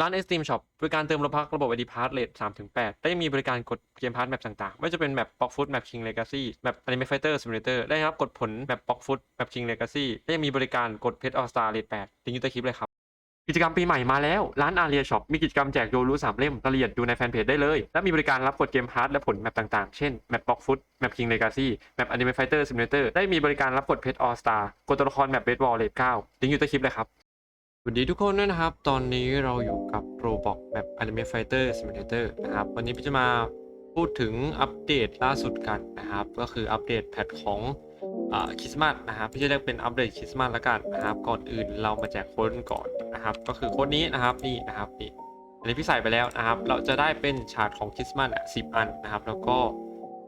ร้าน Steam Shop บริการเติมโลพักระบบ ID Pass เลท3ถึง8และยังมีบริการกดเกมพาร์ทแมปต่างๆ ไม่ว่าจะเป็นแมป Block Foot แมป King Legacy แมป Anime Fighter Simulator ได้ครับกดผลแมป Block Foot แมป King Legacy และยังมีบริการกดเพชร All Star เลท8ลิงก์อยู่ใต้คลิปเลยครับ กิจกรรมปีใหม่มาแล้ว ร้านอาเรียช็อปมีกิจกรรมแจกโยรู้3เล่มรายละเอียดดูในแฟนเพจได้เลย และมีบริการรับกดเกมพาร์ทและผลแมปต่างๆ เช่นแมปบ็อกฟุตแมปคิงเลกาซี่แมปอนิเมะไฟเตอร์ซิมูเลเตอร์ได้มีบริการรับกดเพชรออสตากดตัวละครแมปเบสบอลเลท9ลิงก์อยู่ใต้คลิปเลยครับ วัสดีทุกคนด้วยนะครับ ตอนนี้เราอยู่กับ Roblox Map Anime Fighter Simulator นะครับ วันนี้พี่จะมาพูดถึงอัปเดตล่าสุดกันนะครับ ก็คืออัปเดตแพทของคริสต์มาสนะครับพี่จะเรียกเป็นอัปเดตคริสต์มาสละกันนะครับ ก่อนอื่นเรามาแจกโค้ดก่อนนะครับ ก็คือโค้ดนี้นะครับนี่นะครับนี่อันนี้พี่ใส่ไปแล้วนะครับ เราจะได้เป็นชาร์ตของคริสต์มาสสิบอันนะครับ แล้วก็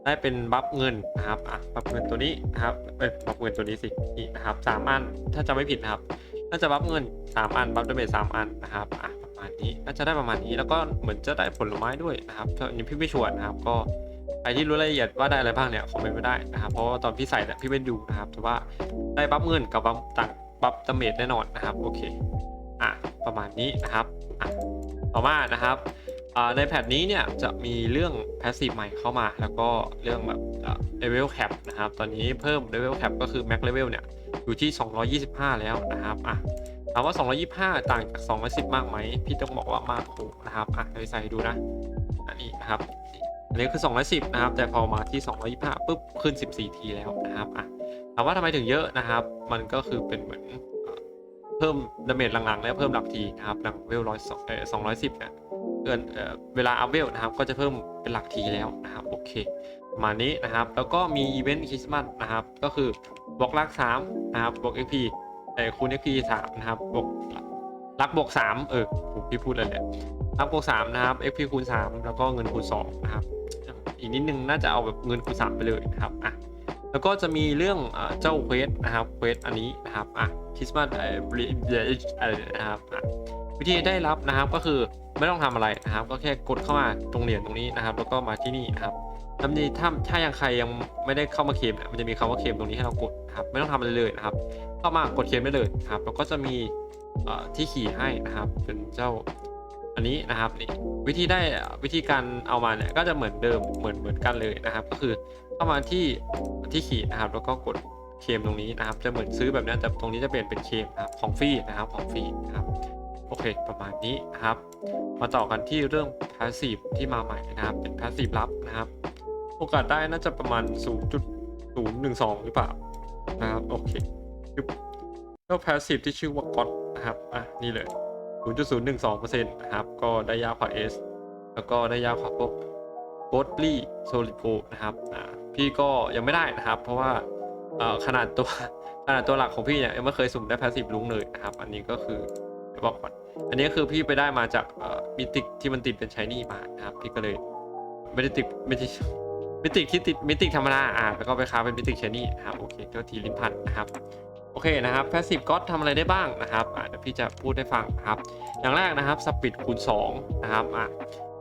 ได้เป็นบัฟเงินนะครับอะบัฟเงินตัวนี้นะครับเอ้ยบัฟเงินตัวนี้สินี่นะครับสามอันถ้าจะไม่ผิดนะครับ น่าจะบัฟเงิน 3 อัน บัฟดาเมจ3อันนะครับอะประมาณนี้น่าจะได้ประมาณนี้แล้วก็เหมือนจะได้ผลไม้ด้วยนะครับอันนี้พี่ไม่ชวร์นะครับ ก็ใครที่รู้รายละเอียดว่าได้อะไรบ้างเนี่ยคอมเมนต์ไว้ได้นะครับเพราะว่าตอนพี่ใส่เนี่ยพี่ไม่ดูนะครับแต่ว่าได้บัฟเงินกับบัฟต่างบัฟดาเมจแน่นอนนะครับโอเคอะประมาณนี้นะครับอะต่อมานะครับอ่าในแพทนี้เนี่ยจะมีเรื่องแพสซีฟใหม่เข้ามา แล้วก็เรื่องแบบเลเวลแคปนะครับ ตอนนี้เพิ่มเลเวลแคปก็คือแม็กเลเวลเนี่ย อยู่ที่ 225 แล้วนะครับอะถามว่า 225 ต่างจาก 210 มากไหม พี่ต้องบอกว่ามากโหนะครับอะเดี๋ยใส่ดูนะ อันนี้นะครับอันนี้คือ 210 นะครับ แต่พอมาที่ 225ปุ๊บขึ้น 14 ทีแล้วนะครับอะถามว่าทำไมถึงเยอะนะครับ มันก็คือเป็นเหมือนเพิ่มดาเมจหลังๆ แล้วเพิ่มหลักทีนะครับหลังเวลร้อยเอ่อ210เนี่ยเกินเอ่อเวลาอัพเวลนะครับ ก็จะเพิ่มเป็นหลักทีแล้วนะครับ โอเค ประมาณนี้นะครับ แล้วก็มีอีเวนต์คริสต์มาสนะครับ ก็คือ บวกลักสามนะครับบวก XP เอ่อคูณ XP สามนะครับบวกลักบวกสามเออผมพี่พูดอะไรเนี่ยลักบวกสามนะครับ XP คูณสามแล้วก็เงินคูณสองนะครับอีกนิดนึงน่าจะเอาแบบเงินคูณสามไปเลยนะครับอะแล้วก็จะมีเรื่องเจ้าเควสนะครับเควสอันนี้นะครับอะคริสต์มาสเอ่ออะไรนะครับอะ วิธีได้รับนะครับก็คือไม่ต้องทำอะไรนะครับ ก็แค่กดเข้ามาตรงเหรียญตรงนี้นะครับ แล้วก็มาที่นี่นะครับแล้วมันจะถ้าถ้ายังใครยังไม่ได้เข้ามาเคลมมันจะมีคำว่าเคลมตรงนี้ให้เรากดนะครับ ไม่ต้องทำอะไรเลยนะครับ เข้ามากดเคลมได้เลยนะครับแล้วก็จะมีที่ขี่ให้นะครับ เป็นเจ้าอันนี้นะครับนี่วิธีได้วิธีการเอามาเนี่ยก็จะเหมือนเดิมเหมือนเหมือนกันเลยนะครับ ก็คือเข้ามาที่ที่ขี่นะครับ แล้วก็กดเคลมตรงนี้นะครับ จะเหมือนซื้อแบบนี้แต่ตรงนี้จะเปลี่ยนเป็นเคลมครับของฟรีนะครับของฟรีนะครับ โอเค ประมาณนี้นะครับ มาต่อกันที่เรื่อง passive ที่มาใหม่นะครับ เป็น passive ลับนะครับ โอกาสได้น่าจะประมาณ 0.012 หรือเปล่านะครับ โอเคปึ๊บแล้ว passive ที่ชื่อว่า God นะครับ อะ นี่เลย 0.012%นะครับ ก็ได้ยากกว่า S แล้วก็ได้ยากกว่าพวก g o d l y Solid Go นะครับ อ่า พี่ก็ยังไม่ได้นะครับ เพราะว่าเอ่อขนาดตัวขนาดตัวหลักของพี่เนี่ยยังไม่เคยสุ่มได้ passive ลุงเลยนะครับ อันนี้ก็คือ บอกก่อน อันนี้คือพี่ไปได้มาจากมิติกที่มันติดเป็นชายนี่มานะครับ พี่ก็เลยไม่ได้ติดไม่ใช่มิติกที่ติดมิติกธรรมดาอ่าแล้วก็ไปค้าเป็นมิติกชายนี่ครับโอเคก็ทีลิ้นพันนะครับโอเคนะครับแพสซีฟก็ทำอะไรได้บ้างนะครับอ่าเดี๋ยวพี่จะพูดให้ฟังนะครับ อย่างแรกนะครับสปีดคูณ2นะครับอะ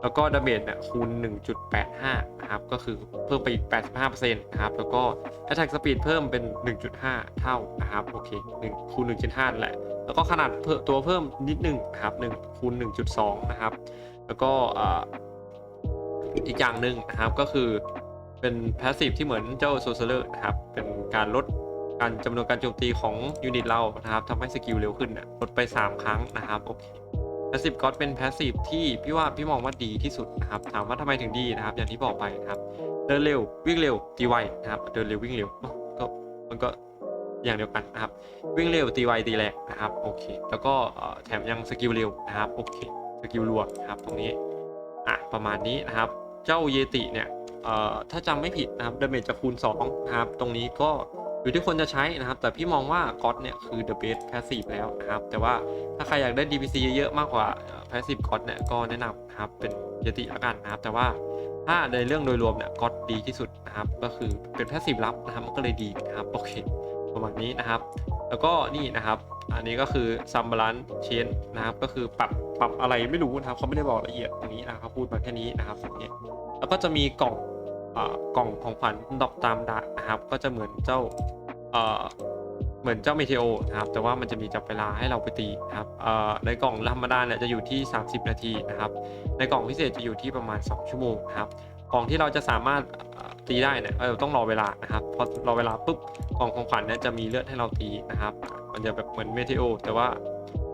แล้วก็ดาเมจเนี่ยคูณ 1.85 นะครับ ก็คือเพิ่มไปอีก 85%นะครับ แล้วก็ Attack Speed เพิ่มเป็น 1.5 เท่านะครับ โอเค1คูณ 1.5นั่นแหละ แล้วก็ขนาดเพิ่มตัวเพิ่มนิดหนึ่งครับ1คูณ1.2 นะครับ แล้วก็อีกอย่างหนึ่งนะครับก็คือเป็นพาสซีฟที่เหมือนเจ้าโซเซอร์นะครับ เป็นการลดการจำนวนการโจมตีของยูนิตเรานะครับทำให้สกิลเร็วขึ้นนะลดไป 3 ครั้งนะครับโอเคพาสซีฟก็เป็นพาสซีฟที่พี่ว่าพี่มองว่าดีที่สุดนะครับถามว่าทำไมถึงดีนะครับ อย่างที่บอกไปนะครับเดินเร็ววิ่งเร็วตีไวนะครับเดินเร็ววิ่งเร็วก็มันก็ อย่างเดียวกันนะครับ วิ่งเร็วตีไวตีแรงนะครับโอเค แล้วก็แถมยังสกิลเร็วนะครับโอเคสกิลรัวนะครับตรงนี้อะประมาณนี้นะครับ เจ้าเยติเนี่ยถ้าจำไม่ผิดนะครับดาเมจจะคูณ2นะครับตรงนี้ก็อยู่ที่คนจะใช้นะครับ แต่พี่มองว่าก็ d เนี่ยคือ the best passive แล้วนะครับ แต่ว่าถ้าใครอยากได้ DPC เยอะๆมากกว่าเอ่อ passive god เนี่ยก็แนะนำนะครับเป็นเยติละกันนะครับ แต่ว่าถ้าในเรื่องโดยรวมเนี่ยก็ดีที่สุดนะครับ ก็คือเป็น passive ลับนะครับมันก็เลยดีนะครับโอเค ประมาณนี้นะครับ แล้วก็นี่นะครับ อันนี้ก็คือซัมบาลานเชนนะครับ ก็คือปรับปรับอะไรไม่รู้นะครับเขาไม่ได้บอกละเอียดตรงนี้นะครับพูดมาแค่นี้นะครับตรงนี้แล้วก็จะมีกล่องอกล่องของขวัญดอกตามดานะครับ ก็จะเหมือนเจ้าเหมือนเจ้าเมเทโอนะครับ แต่ว่ามันจะมีจับเวลาให้เราไปตีนะครับในกล่องธรรมดาเนี่ยจะอยู่ที่ 30 นาทีนะครับ ในกล่องพิเศษจะอยู่ที่ประมาณ 2 ชั่วโมงนะครับ กล่องที่เราจะสามารถ ตีได้เนี่ยเราต้องรอเวลานะครับพอรอเวลาปุ๊บกล่องของขวัญเนี่ยจะมีเลือดให้เราตีนะครับ มันจะแบบเหมือนเมเทโอแต่ว่า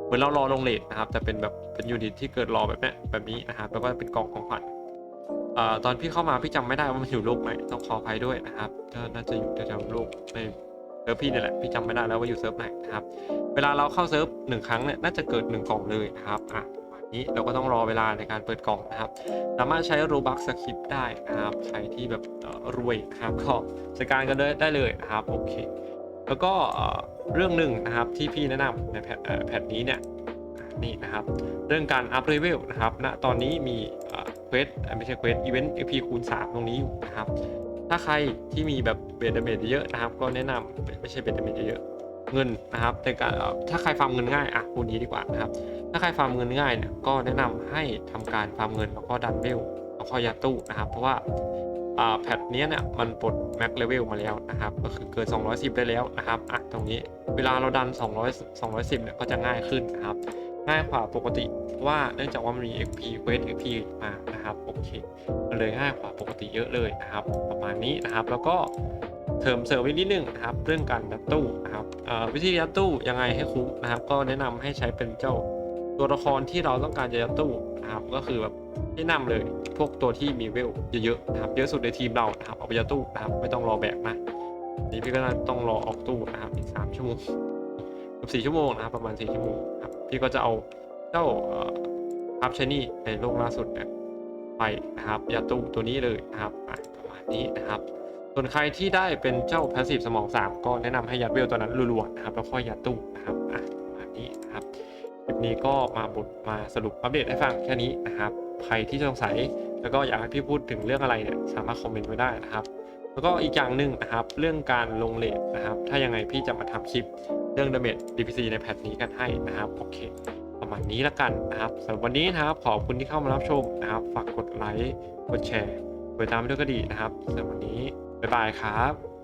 เหมือนเรารอลงเลทนะครับแต่เป็นแบบเป็นยูนิตที่เกิดรอแบบเนี้ยแบบนี้นะครับแล้วก็เป็นกล่องของขวัญเอ่อตอนพี่เข้ามาพี่จำไม่ได้ว่ามันอยู่โลกไหนต้องขออภัยด้วยนะครับก็น่าจะอยู่แถวๆโลกในเซิร์ฟพี่เนี่ยแหละพี่จำไม่ได้แล้วว่าอยู่เซิร์ฟไหนนะครับ เวลาเราเข้าเซิร์ฟหนึ่งครั้งเนี่ยน่าจะเกิดหนึ่งกล่องเลยนะครับอะ นี้เราก็ต้องรอเวลาในการเปิดกล่องนะครับ สามารถใช้โรบักสคริปได้นะครับ ใครที่แบบรวยนะครับก็จัดการกันได้ได้เลยนะครับโอเค แล้วก็เรื่องหนึ่งนะครับที่พี่แนะนำในแพทแพทนี้เนี่ยนี่นะครับ เรื่องการอัพเลเวลนะครับณตอนนี้มีเควสไม่ใช่เควสอีเวนต์ XP คูณ 3 ตรงนี้อยู่นะครับ ถ้าใครที่มีแบบเบดเมจเยอะนะครับ ก็แนะนำไม่ไม่ใช่เบดเมจเยอะเงินนะครับในการถ้าใครฟาร์มเงินง่ายอะพูดนี้ดีกว่านะครับ ถ้าใครฟาร์มเงินง่ายเนี่ยก็แนะนำให้ทำการฟาร์มเงินแล้วก็ดันเวลแล้วก็ยัดตู้นะครับ เพราะว่าแพทเนี้ยเนี่ยมันปลดแม็กเลเวลมาแล้วนะครับ ก็คือเกิน 210 ได้แล้วนะครับอะตรงนี้เวลาเราดัน 200 210 เนี่ยก็จะง่ายขึ้นนะครับ ง่ายกว่าปกติเพราะว่าเนื่องจากว่ามันมี XP เควส XP มานะครับ โอเคเลยง่ายกว่าปกติเยอะเลยนะครับ ประมาณนี้นะครับ แล้วก็เทอมเสริมอีกนิดนึงนะครับ เรื่องการยัดตู้นะครับวิธียัดตู้ยังไงให้คุ้มนะครับ ก็แนะนำให้ใช้เป็นเจ้า ตัวละครที่เราต้องการจะยัดตู้นะครับก็คือแบบแนะนำเลยพวกตัวที่มีเวลเยอะๆนะครับเยอะสุดในทีมเรานะครับเอาไปยัดตู้นะครับไม่ต้องรอแบกนะนี่พี่ก็ต้องรอออกตู้นะครับอีกสามชั่วโมงกับสี่ชั่วโมงนะครับประมาณสี่ชั่วโมงครับพี่ก็จะเอาเจ้าอัพชนี่ในโลกล่าสุดเนี่ยไปนะครับยาตู้ตัวนี้เลยนะครับประมาณนี้นะครับส่วนใครที่ได้เป็นเจ้า Passive สมอง 3 ก็แนะนำให้ยัดเวลตัวนั้นรัวๆนะครับแล้วค่อยยัดตู้นะครับ ปนี้ก็มาบทมาสรุปอัปเดตให้ฟังแค่นี้นะครับ ใครที่สงสัยแล้วก็อยากให้พี่พูดถึงเรื่องอะไรเนี่ยสามารถคอมเมนต์ไว้ได้นะครับ แล้วก็อีกอย่างหนึ่งนะครับเรื่องการลงเลทนะครับ ถ้ายังไงพี่จะมาทำคลิปเรื่อง Damage DPC ในแพทนี้กันให้นะครับโอเคประมาณนี้ละกันนะครับสำหรับวันนี้นะครับขอบคุณที่เข้ามารับชมนะครับ ฝากกดไลค์กดแชร์กดติดตามด้วยก็ดีนะครับสำหรับวันนี้บ๊ายบายครับ